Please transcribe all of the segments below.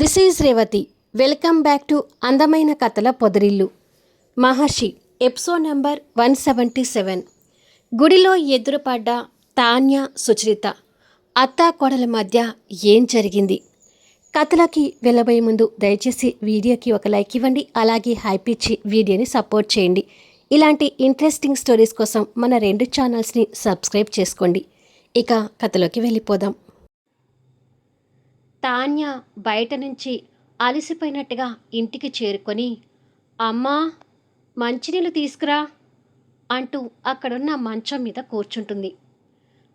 This is Revathi welcome back to అందమైన కథల పొదరిల్లు Maharshi episode number one seventy seven గుడిలో ఎదురుపడ్డ తాన్య సుచరిత అత్తా కోడల మధ్య ఏం జరిగింది? కథలకి వెళ్ళబోయే ముందు దయచేసి వీడియోకి ఒక లైక్ ఇవ్వండి అలాగే హైప్ ఇచ్చి వీడియోని సపోర్ట్ చేయండి. ఇలాంటి ఇంట్రెస్టింగ్ స్టోరీస్ కోసం మన రెండు ఛానల్స్ని సబ్స్క్రైబ్ చేసుకోండి. ఇక కథలోకి వెళ్ళిపోదాం. తాన్య బయట నుంచి అలసిపోయినట్టుగా ఇంటికి చేరుకొని అమ్మా మంచినీళ్ళు తీసుకురా అంటూ అక్కడున్న మంచం మీద కూర్చుంటుంది.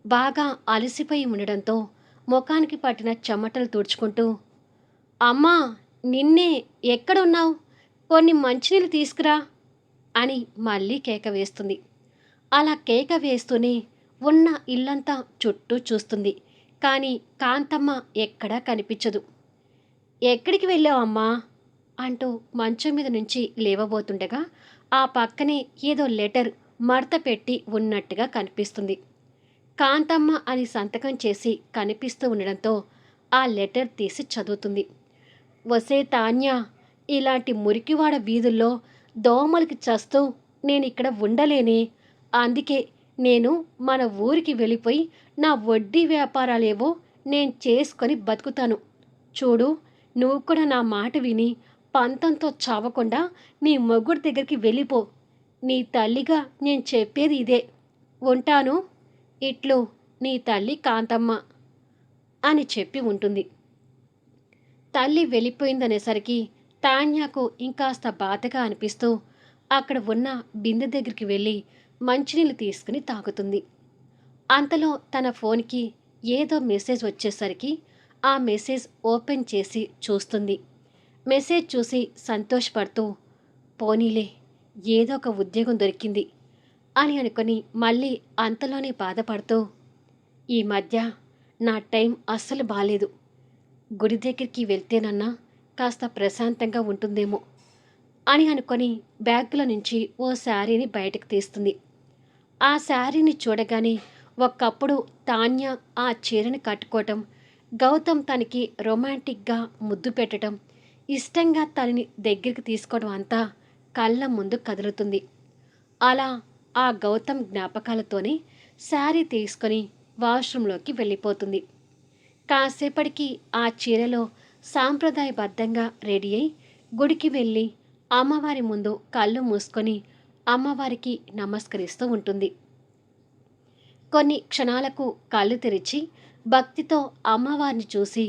బాగా అలసిపోయి ఉండడంతో ముఖానికి పట్టిన చెమటలు తుడుచుకుంటూ అమ్మా నిన్నే ఎక్కడున్నావు? కొన్ని మంచినీళ్ళు తీసుకురా అని మళ్ళీ కేక వేస్తుంది. అలా కేక వేస్తూనే ఉన్న ఇల్లంతా చుట్టూ చూస్తుంది. కానీ కాంతమ్మ ఎక్కడా కనిపించదు. ఎక్కడికి వెళ్ళావమ్మా అంటూ మంచం మీద నుంచి లేవబోతుండగా ఆ పక్కనే ఏదో లెటర్ మడత పెట్టి ఉన్నట్టుగా కనిపిస్తుంది. కాంతమ్మ అని సంతకం చేసి కనిపిస్తూ ఉండడంతో ఆ లెటర్ తీసి చదువుతుంది. వసే తాన్య ఇలాంటి మురికివాడ వీధుల్లో దోమలకి చస్తూ నేను ఇక్కడ ఉండలేనే అందుకే నేను మన ఊరికి వెళ్ళిపోయి నా వడ్డీ వ్యాపారాలేవో నేను చేసుకొని బతుకుతాను. చూడు నువ్వు కూడా నా మాట విని పంతంతో చావకుండా నీ మొగుడు దగ్గరికి వెళ్ళిపో. నీ తల్లిగా నేను చెప్పేది ఇదే. ఉంటాను? ఇట్లు నీ తల్లి కాంతమ్మ అని చెప్పి ఉంటుంది. తల్లి వెళ్ళిపోయిందనేసరికి తాన్యాకు ఇంకాస్త బాధగా అనిపిస్తూ అక్కడ ఉన్న బిందె దగ్గరికి వెళ్ళి మంచినీళ్ళు తీసుకుని తాగుతుంది. అంతలో తన ఫోన్కి ఏదో మెసేజ్ వచ్చేసరికి ఆ మెసేజ్ ఓపెన్ చేసి చూస్తుంది. మెసేజ్ చూసి సంతోషపడుతూ పోనీలే ఏదో ఒక ఉద్యోగం దొరికింది అని అనుకొని మళ్ళీ అంతలోనే బాధపడుతూ ఈ మధ్య నా టైం అస్సలు బాలేదు. గుడి దగ్గరికి వెళ్తేనన్నా కాస్త ప్రశాంతంగా ఉంటుందేమో అని అనుకొని బ్యాగ్లో నుంచి ఓ శారీని బయటకు తీస్తుంది. ఆ శారీని చూడగానే ఒకప్పుడు తాన్య ఆ చీరను కట్టుకోవటం గౌతమ్ తనకి రొమాంటిక్గా ముద్దు పెట్టడం ఇష్టంగా తనని దగ్గరికి తీసుకోవడం అంతా కళ్ళ ముందు కదులుతుంది. అలా ఆ గౌతమ్ జ్ఞాపకాలతోనే శారీ తీసుకొని వాష్రూంలోకి వెళ్ళిపోతుంది. కాసేపటికి ఆ చీరలో సాంప్రదాయబద్ధంగా రెడీ అయి గుడికి వెళ్ళి అమ్మవారి ముందు కళ్ళు మూసుకొని అమ్మవారికి నమస్కరిస్తూ ఉంటుంది. కొన్ని క్షణాలకు కళ్ళు తెరిచి భక్తితో అమ్మవారిని చూసి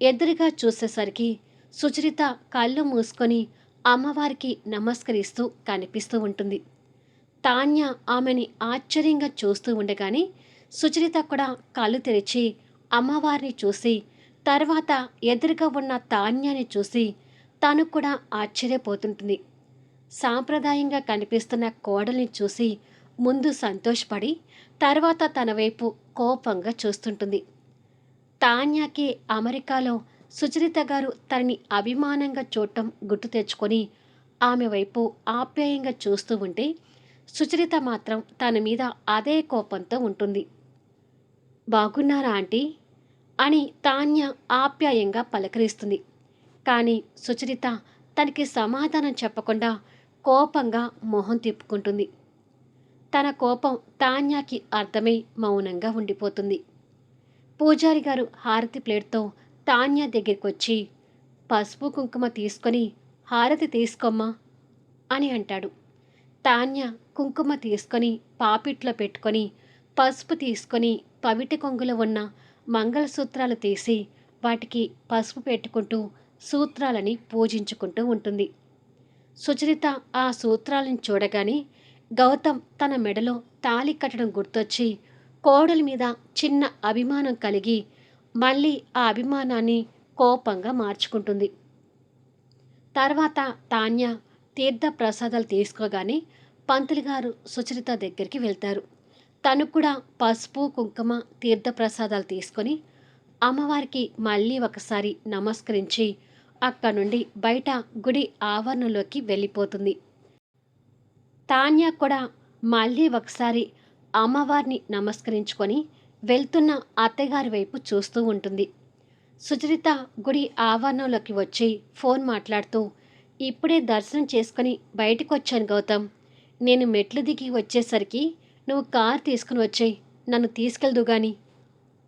ఎదురుగా చూసేసరికి సుచరిత కళ్ళు మూసుకొని అమ్మవారికి నమస్కరిస్తూ కనిపిస్తూ ఉంటుంది. తాన్య ఆమెని ఆశ్చర్యంగా చూస్తూ ఉండగానే సుచరిత కూడా కళ్ళు తెరిచి అమ్మవారిని చూసి తర్వాత ఎదురుగా ఉన్న తాన్యాన్ని చూసి తను కూడా ఆశ్చర్యపోతుంటుంది. సాంప్రదాయంగా కనిపిస్తున్న కోడల్ని చూసి ముందు సంతోషపడి తర్వాత తన వైపు కోపంగా చూస్తుంటుంది. తాన్యాకి అమెరికాలో సుచరిత గారు తనని అభిమానంగా చూడటం గుర్తు తెచ్చుకొని ఆమె వైపు ఆప్యాయంగా చూస్తూ ఉంటే సుచరిత మాత్రం తన మీద అదే కోపంతో ఉంటుంది. బాగున్నారా ఆంటీ? అని తాన్య ఆప్యాయంగా పలకరిస్తుంది. కానీ సుచరిత తనకి సమాధానం చెప్పకుండా కోపంగా మొహం తిప్పుకుంటుంది. తన కోపం తాన్యాకి అర్థమై మౌనంగా ఉండిపోతుంది. పూజారి గారు హారతి ప్లేట్తో తాన్య దగ్గరికి వచ్చి పసుపు కుంకుమ తీసుకొని హారతి తీసుకోమ్మా అని అంటాడు. తాన్య కుంకుమ తీసుకొని పాపిట్లో పెట్టుకొని పసుపు తీసుకొని పవిటి కొంగులో ఉన్న మంగళసూత్రాలు తీసి వాటికి పసుపు పెట్టుకుంటూ సూత్రాలని పూజించుకుంటూ ఉంటుంది. సుచరిత ఆ సూత్రాలను చూడగానే గౌతమ్ తన మెడలో తాలి కట్టడం గుర్తొచ్చి కోడలి మీద చిన్న అభిమానం కలిగి మళ్ళీ ఆ అభిమానాన్ని కోపంగా మార్చుకుంటుంది. తర్వాత తాన్య తీర్థ ప్రసాదాలు తీసుకోగానే పంతులు గారు సుచరిత దగ్గరికి వెళ్తారు. తను కూడా పసుపు కుంకుమ తీర్థ ప్రసాదాలు తీసుకొని అమ్మవారికి మళ్ళీ ఒకసారి నమస్కరించి అక్కడి నుండి బయట గుడి ఆవరణలోకి వెళ్ళిపోతుంది. తాన్య కూడా మళ్ళీ ఒకసారి అమ్మవారిని నమస్కరించుకొని వెళ్తున్న అత్తగారి వైపు చూస్తూ ఉంటుంది. సుచరిత గుడి ఆవరణంలోకి వచ్చి ఫోన్ మాట్లాడుతూ ఇప్పుడే దర్శనం చేసుకుని బయటకు వచ్చాను గౌతమ్. నేను మెట్లు దిగి వచ్చేసరికి నువ్వు కార్ తీసుకుని వచ్చేయి నన్ను తీసుకెళ్దు గాని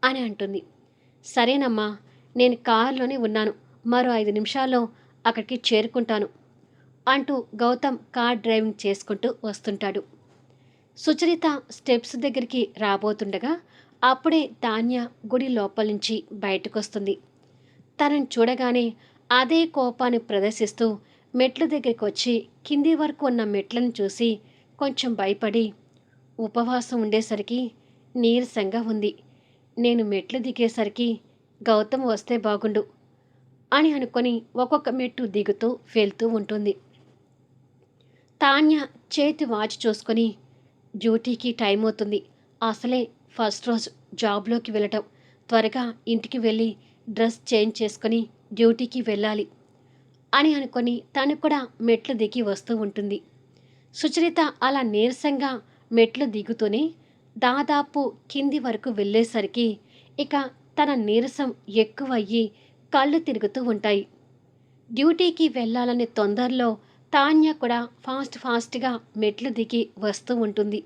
అని అంటుంది. సరేనమ్మా నేను కారులోనే ఉన్నాను. మరో ఐదు నిమిషాల్లో అక్కడికి చేరుకుంటాను అంటూ గౌతమ్ కార్ డ్రైవింగ్ చేసుకుంటూ వస్తుంటాడు. సుచరిత స్టెప్స్ దగ్గరికి రాబోతుండగా అప్పుడే తాన్య గుడి లోపల నుంచి బయటకొస్తుంది. తనను చూడగానే అదే కోపాన్ని ప్రదర్శిస్తూ మెట్ల దగ్గరికి వచ్చి కింది వరకు ఉన్న మెట్లను చూసి కొంచెం భయపడి ఉపవాసం ఉండేసరికి నీరసంగా ఉంది. నేను మెట్లు దిగేసరికి గౌతమ్ వస్తే బాగుండు. అని అనుకొని ఒక్కొక్క మెట్టు దిగుతూ వెళ్తూ ఉంటుంది. తాన్య చేతి వాచ్ చూసుకొని డ్యూటీకి టైం అవుతుంది. అసలే ఫస్ట్ రోజు జాబ్లోకి వెళ్ళటం. త్వరగా ఇంటికి వెళ్ళి డ్రెస్ చేంజ్ చేసుకొని డ్యూటీకి వెళ్ళాలి అని అనుకొని తను కూడా మెట్లు దిగి వస్తూ ఉంటుంది. సుచరిత అలా నీరసంగా మెట్లు దిగుతూనే దాదాపు కింది వరకు వెళ్ళేసరికి ఇక తన నీరసం ఎక్కువయ్యి కళ్ళు తిరుగుతూ ఉంటాయి. డ్యూటీకి వెళ్ళాలనే తొందరలో తాన్య కూడా ఫాస్ట్ ఫాస్ట్గా మెట్లు దిగి వస్తూ ఉంటుంది.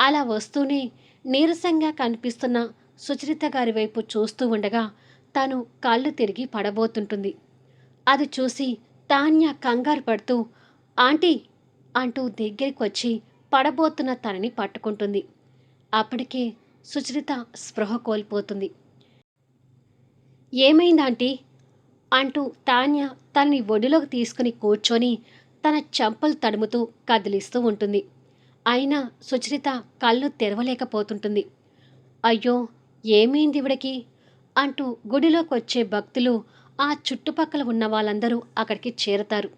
అలా వస్తూనే నీరసంగా కనిపిస్తున్న సుచరిత గారి వైపు చూస్తూ ఉండగా తను కళ్ళు తిరిగి పడబోతుంటుంది. అది చూసి తాన్య కంగారు పడుతూ ఆంటీ అంటూ దగ్గరికి వచ్చి పడబోతున్న తనని పట్టుకుంటుంది. అప్పటికే సుచరిత స్పృహ కోల్పోతుంది. ఏమైంది ఆంటీ? అంటూ తాన్య తనని ఒడిలోకి తీసుకుని కూర్చొని తన చెంపలు తడుముతూ కదిలిస్తూ ఉంటుంది. అయినా సుచరిత కళ్ళు తెరవలేకపోతుంటుంది. అయ్యో ఏమైంది ఇవిడకి? అంటూ గుడిలోకి వచ్చే భక్తులు ఆ చుట్టుపక్కల ఉన్న వాళ్ళందరూ అక్కడికి చేరతారు.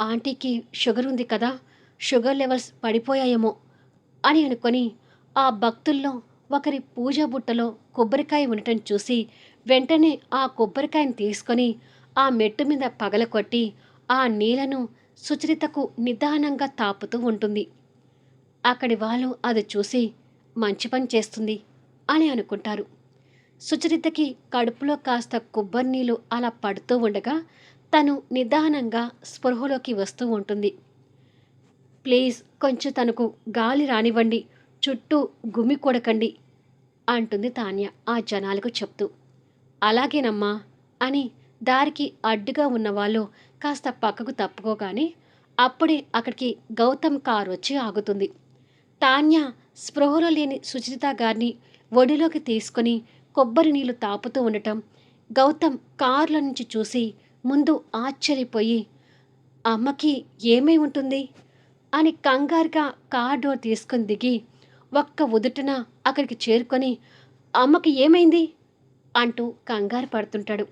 ఆంటీకి షుగర్ ఉంది కదా షుగర్ లెవెల్స్ పడిపోయాయేమో అని అనుకొని ఆ భక్తుల్లో ఒకరి పూజా బుట్టలో కొబ్బరికాయ ఉండటం చూసి వెంటనే ఆ కొబ్బరికాయను తీసుకొని ఆ మెట్టు మీద పగలకొట్టి ఆ నీళ్ళను సుచరితకు నిదానంగా తాపుతూ ఉంటుంది. అక్కడి వాళ్ళు అది చూసి మంచి పని చేస్తుంది అని అనుకుంటారు. సుచరితకి కడుపులో కాస్త కొబ్బరి నీళ్ళు అలా పడుతూ ఉండగా తను నిదానంగా స్పృహలోకి వస్తూ ఉంటుంది. ప్లీజ్ కొంచెం తనకు గాలి రానివ్వండి. చుట్టూ గుమి కొడకండి అంటుంది తాన్య ఆ జనాలకు చెప్తూ. అలాగేనమ్మా అని దారికి అడ్డుగా ఉన్నవాళ్ళు కాస్త పక్కకు తప్పుకోగానే అప్పుడే అక్కడికి గౌతమ్ కారు వచ్చి ఆగుతుంది. తాన్య స్పృహలో లేని సుచిత గారిని ఒడిలోకి తీసుకుని కొబ్బరి నీళ్ళు తాపుతూ ఉండటం గౌతమ్ కారులో నుంచి చూసి ముందు ఆశ్చర్యపోయి అమ్మకి ఏమై ఉంటుంది? అని కంగారుగా కార్ డోర్ తీసుకొని దిగి ఒక్క ఉదుటన అక్కడికి చేరుకొని అమ్మకి ఏమైంది? అంటూ కంగారు పడుతుంటాడు.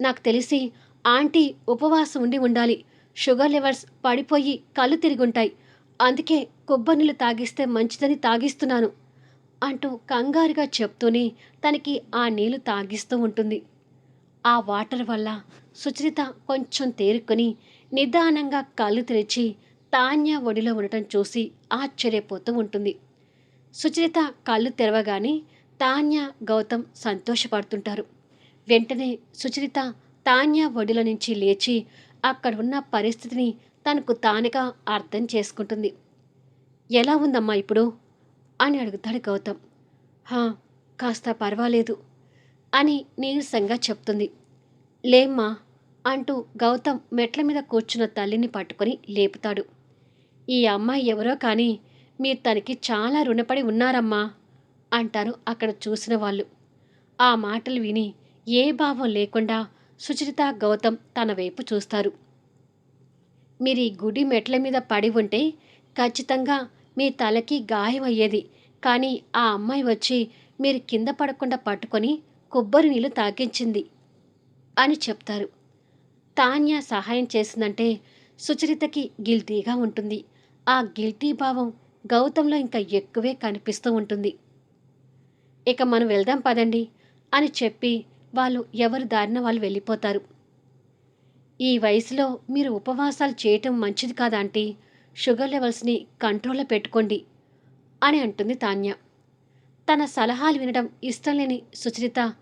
నాకు తెలిసి ఆంటీ ఉపవాసం ఉండి ఉండాలి. షుగర్ లెవెల్స్ పడిపోయి కళ్ళు తిరిగి ఉంటాయి అందుకే కొబ్బరి నీళ్ళు తాగిస్తే మంచిదని తాగిస్తున్నాను అంటూ కంగారుగా చెప్తూనే తనకి ఆ నీళ్ళు తాగిస్తూ ఉంటుంది. ఆ వాటర్ వల్ల సుచరిత కొంచెం తేరుకొని నిదానంగా కళ్ళు తెరిచి తాన్య ఒడిలో ఉండటం చూసి ఆశ్చర్యపోతూ ఉంటుంది. సుచరిత కళ్ళు తెరవగానే తాన్య గౌతమ్ సంతోషపడుతుంటారు. వెంటనే సుచరిత తాన్య ఒడిలో నుంచి లేచి అక్కడ ఉన్న పరిస్థితిని తనకు తానుగా అర్థం చేసుకుంటుంది. ఎలా ఉందమ్మా ఇప్పుడు? అని అడుగుతాడు గౌతమ్. హా కాస్త పర్వాలేదు అని నీరసంగా చెప్తుంది. లేమ్మా అంటూ గౌతమ్ మెట్ల మీద కూర్చున్న తల్లిని పట్టుకొని లేపుతాడు. ఈ అమ్మాయి ఎవరో కానీ మీరు తనకి చాలా రుణపడి ఉన్నారమ్మా అంటారు అక్కడ చూసిన వాళ్ళు. ఆ మాటలు విని ఏ భావం లేకుండా సుచరిత గౌతమ్ తన వైపు చూస్తారు. మీరు ఈ గుడి మెట్ల మీద పడి ఉంటే ఖచ్చితంగా మీ తలకి గాయం అయ్యేది. కానీ ఆ అమ్మాయి వచ్చి మీరు కింద పడకుండా పట్టుకొని కొబ్బరి నీళ్ళు తాగించింది అని చెప్తారు. తాన్య సహాయం చేసిందంటే సుచరితకి గిల్టీగా ఉంటుంది. ఆ గిల్టీ భావం గౌతంలో ఇంకా ఎక్కువే కనిపిస్తూ ఉంటుంది. ఇక మనం వెళ్దాం పదండి అని చెప్పి వాళ్ళు ఎవరు దారిన వాళ్ళు వెళ్ళిపోతారు. ఈ వయసులో మీరు ఉపవాసాలు చేయటం మంచిది కాదంటే షుగర్ లెవెల్స్ని కంట్రోల్లో పెట్టుకోండి అని అంటుంది తాన్య. తన సలహాలు వినడం ఇష్టం లేని సుచరిత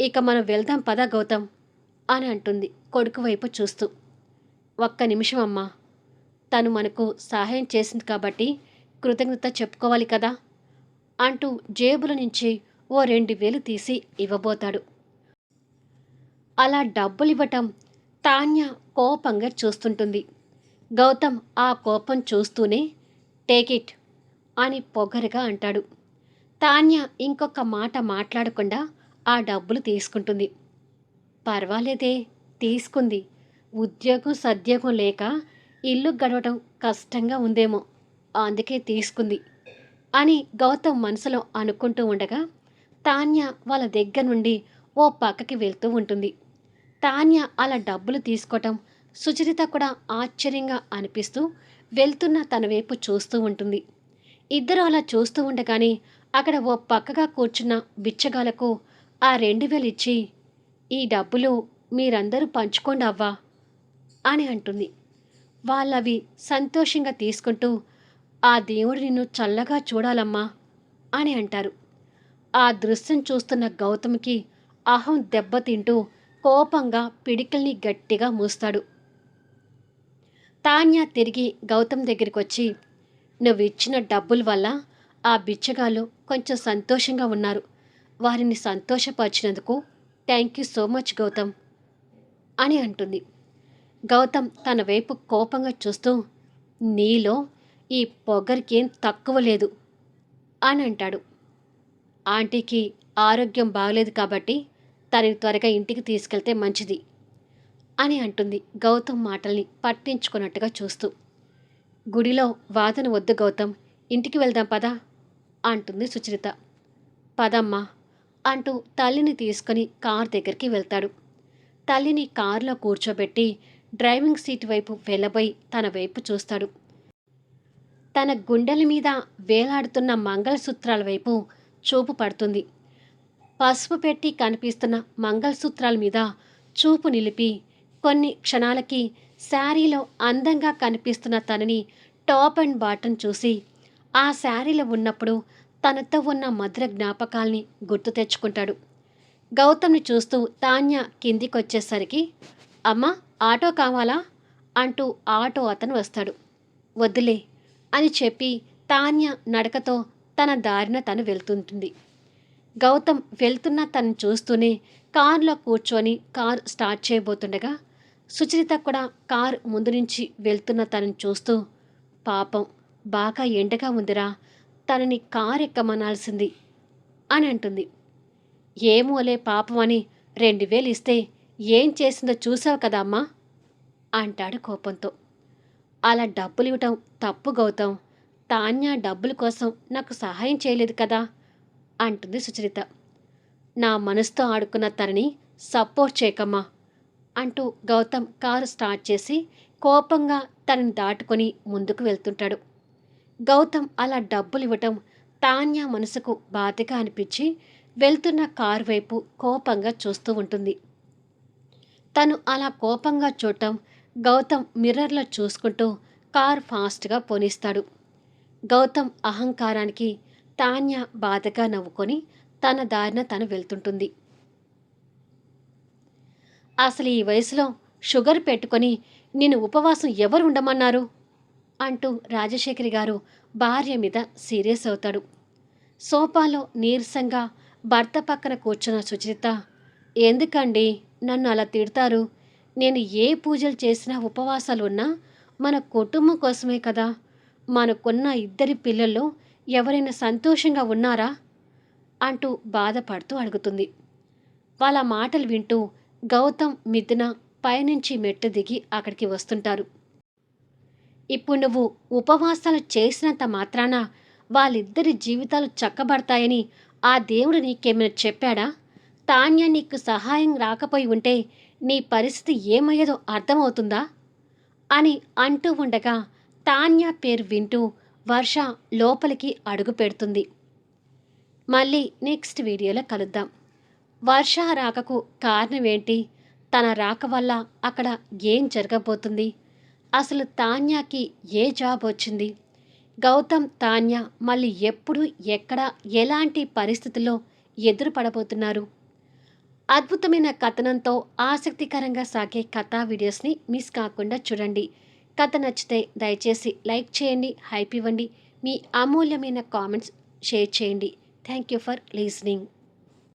ఇక మనం వెళ్దాం పదా గౌతమ్ అని అంటుంది కొడుకు వైపు చూస్తూ. ఒక్క నిమిషం అమ్మా. తను మనకు సహాయం చేసింది కాబట్టి కృతజ్ఞత చెప్పుకోవాలి కదా? అంటూ జేబుల నుంచి ఓ రెండు వేలు తీసి ఇవ్వబోతాడు. అలా డబ్బులు ఇవ్వటం తాన్య కోపంగా చూస్తుంటుంది. గౌతమ్ ఆ కోపం చూస్తూనే టేక్ ఇట్ అని పొగరుగా అంటాడు. తాన్య ఇంకొక మాట మాట్లాడకుండా ఆ డబ్బులు తీసుకుంటుంది. పర్వాలేదే తీసుకుంది. ఉద్యోగం సద్యోగం లేక ఇల్లు గడవటం కష్టంగా ఉందేమో. అందుకే తీసుకుంది అని గౌతమ్ మనసులో అనుకుంటూ ఉండగా తాన్య వాళ్ళ దగ్గర నుండి ఓ పక్కకి వెళ్తూ ఉంటుంది. తాన్య అలా డబ్బులు తీసుకోవటం సుచరిత కూడా ఆశ్చర్యంగా అనిపిస్తూ వెళ్తున్న తన వైపు చూస్తూ ఉంటుంది. ఇద్దరు అలా చూస్తూ ఉండగానే అక్కడ ఓ పక్కగా కూర్చున్న బిచ్చగాలకు ఆ రెండు వేలు ఇచ్చి ఈ డబ్బులు మీరందరూ పంచుకోండి అవ్వా అని అంటుంది. వాళ్ళవి సంతోషంగా తీసుకుంటూ ఆ దేవుడు నిన్ను చల్లగా చూడాలమ్మా అని అంటారు. ఆ దృశ్యం చూస్తున్న గౌతమ్కి అహం దెబ్బతింటూ కోపంగా పిడికల్ని గట్టిగా మూస్తాడు. తాన్య తిరిగి గౌతమ్ దగ్గరికి వచ్చి నువ్వు ఇచ్చిన డబ్బుల వల్ల ఆ బిచ్చగాళ్ళు కొంచెం సంతోషంగా ఉన్నారు. వారిని సంతోషపరిచినందుకు thank you so much Gautam అని అంటుంది. గౌతమ్ తన వైపు కోపంగా చూస్తూ నీలో ఈ పొగరికేం తక్కువ లేదు అని అంటాడు. ఆంటీకి ఆరోగ్యం బాగలేదు కాబట్టి తనని త్వరగా ఇంటికి తీసుకెళ్తే మంచిది అని అంటుంది గౌతమ్ మాటల్ని పట్టించుకున్నట్టుగా చూస్తూ. గుడిలో వాదన వద్దు గౌతమ్ ఇంటికి వెళ్దాం పదా అంటుంది సుచరిత. పదమ్మా అంటూ తల్లిని తీసుకుని కార్ దగ్గరికి వెళ్తాడు. తల్లిని కారులో కూర్చోబెట్టి డ్రైవింగ్ సీట్ వైపు వెళ్ళబోయి తన వైపు చూస్తాడు. తన గుండెల మీద వేలాడుతున్న మంగళసూత్రాల వైపు చూపు పడుతుంది. పసుపు పెట్టి కనిపిస్తున్న మంగళసూత్రాల మీద చూపు నిలిపి కొన్ని క్షణాలకి శారీలో అందంగా కనిపిస్తున్న తనని టాప్ అండ్ బాటన్ చూసి ఆ శారీలో ఉన్నప్పుడు తనతో ఉన్న మధుర జ్ఞాపకాల్ని గుర్తు తెచ్చుకుంటాడు. గౌతమ్ని చూస్తూ తాన్య కిందికొచ్చేసరికి అమ్మ ఆటో కావాలా? అంటూ ఆటో అతను వస్తాడు. వద్దులే అని చెప్పి తాన్య నడకతో తన దారిన తను వెళ్తుంటుంది. గౌతమ్ వెళ్తున్న తను చూస్తూనే కారులో కూర్చొని కార్ స్టార్ట్ చేయబోతుండగా సుచరిత కూడా కార్ ముందు నుంచి వెళ్తున్న తనని చూస్తూ పాపం బాగా ఎండగా ఉందిరా తనని కార్ ఎక్కమనాల్సింది అని అంటుంది. ఏమోలే పాపం అని రెండు వేలు ఇస్తే ఏం చేసిందో చూసావు కదా అమ్మా? అంటాడు కోపంతో. అలా డబ్బులు ఇవ్వటం తప్పు గౌతమ్. తాన్య డబ్బుల కోసం నాకు సహాయం చేయలేదు కదా? అంటుంది సుచరిత. నా మనసుతో ఆడుకున్న తనని సపోర్ట్ చేయకమ్మా అంటూ గౌతమ్ కారు స్టార్ట్ చేసి కోపంగా తనని దాటుకొని ముందుకు వెళ్తుంటాడు. గౌతమ్ అలా డబ్బులు ఇవ్వటం తాన్య మనసుకు బాధగా అనిపించి వెళ్తున్న కారు వైపు కోపంగా చూస్తూ ఉంటుంది. తను అలా కోపంగా చూడటం గౌతమ్ మిర్రర్లో చూసుకుంటూ కార్ ఫాస్ట్గా పోనిస్తాడు. గౌతమ్ అహంకారానికి తాన్య బాధగా నవ్వుకొని తన దారిన తను వెళ్తుంటుంది. అసలు ఈ వయసులో షుగర్ పెట్టుకొని నేను ఉపవాసం ఎవరు ఉండమన్నారు? అంటూ రాజశేఖరి గారు భార్య మీద సీరియస్ అవుతాడు. సోఫాలో నీరసంగా భర్త పక్కన కూర్చున్న సుచిత ఎందుకండి? నన్ను అలా తిడతారు. నేను ఏ పూజలు చేసినా ఉపవాసాలు ఉన్నా మన కుటుంబం కోసమే కదా. మనకున్న ఇద్దరి పిల్లల్లో ఎవరైనా సంతోషంగా ఉన్నారా? అంటూ బాధపడుతూ అడుగుతుంది. వాళ్ళ మాటలు వింటూ గౌతమ్ మిథున పైనుంచి మెట్టు దిగి అక్కడికి వస్తుంటారు. ఇప్పుడు నువ్వు ఉపవాసాలు చేసినంత మాత్రాన వాళ్ళిద్దరి జీవితాలు చక్కబడతాయని ఆ దేవుడు నీకేమైనా చెప్పాడా? తాన్య నీకు సహాయం రాకపోయి ఉంటే నీ పరిస్థితి ఏమయ్యేదో అర్థమవుతుందా? అని అంటూ ఉండగా తాన్య పేరు వింటూ వర్ష లోపలికి అడుగు పెడుతుంది. మళ్ళీ నెక్స్ట్ వీడియోలో కలుద్దాం. వర్ష రాకకు కారణం ఏంటి? తన రాక వల్ల అక్కడ ఏం జరగబోతుంది? అసలు తాన్యాకి ఏ జాబ్ వచ్చింది? గౌతమ్ తాన్య మళ్ళీ ఎప్పుడు ఎక్కడ ఎలాంటి పరిస్థితుల్లో ఎదురుపడబోతున్నారు? అద్భుతమైన కథనంతో ఆసక్తికరంగా సాగే కథా వీడియోస్ని మిస్ కాకుండా చూడండి. కథ నచ్చితే దయచేసి లైక్ చేయండి హైప్ ఇవ్వండి. మీ అమూల్యమైన కామెంట్స్ షేర్ చేయండి. Thank you for listening.